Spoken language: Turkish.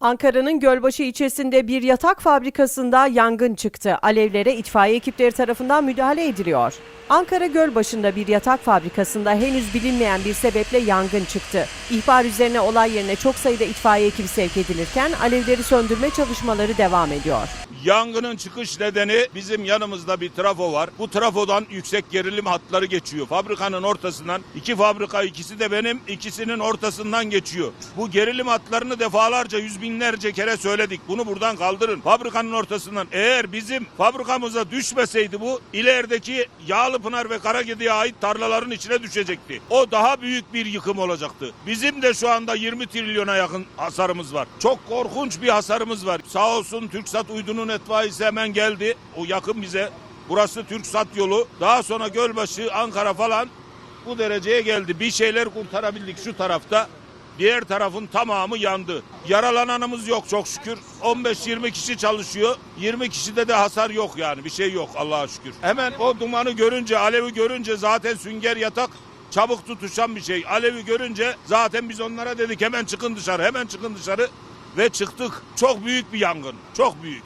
Ankara'nın Gölbaşı ilçesinde bir yatak fabrikasında yangın çıktı. Alevlere itfaiye ekipleri tarafından müdahale ediliyor. Ankara Gölbaşı'nda bir yatak fabrikasında henüz bilinmeyen bir sebeple yangın çıktı. İhbar üzerine olay yerine çok sayıda itfaiye ekibi sevk edilirken alevleri söndürme çalışmaları devam ediyor. Yangının çıkış nedeni bizim yanımızda bir trafo var. Bu trafodan yüksek gerilim hatları geçiyor. Fabrikanın ortasından iki fabrika ikisi de benim ikisinin ortasından geçiyor. Bu gerilim hatlarını defalarca yüz binlerce kere söyledik. Bunu buradan kaldırın. Fabrikanın ortasından eğer bizim fabrikamıza düşmeseydi bu ilerideki Yağlıpınar ve Karagedi'ye ait tarlaların içine düşecekti. O daha büyük bir yıkım olacaktı. Bizim de şu anda 20 trilyona yakın hasarımız var. Çok korkunç bir hasarımız var. Sağ olsun TürkSat uydunun etfaiyesi hemen geldi. O yakın bize. Burası TürkSat yolu. Daha sonra Gölbaşı, Ankara falan bu dereceye geldi. Bir şeyler kurtarabildik şu tarafta. Diğer tarafın tamamı yandı. Yaralananımız yok çok şükür. 15-20 kişi çalışıyor. 20 kişide de hasar yok yani bir şey yok Allah'a şükür. Hemen o dumanı görünce, alevi görünce zaten sünger yatak çabuk tutuşan bir şey. Alevi görünce zaten biz onlara dedik hemen çıkın dışarı, hemen çıkın dışarı ve çıktık. Çok büyük bir yangın, çok büyük.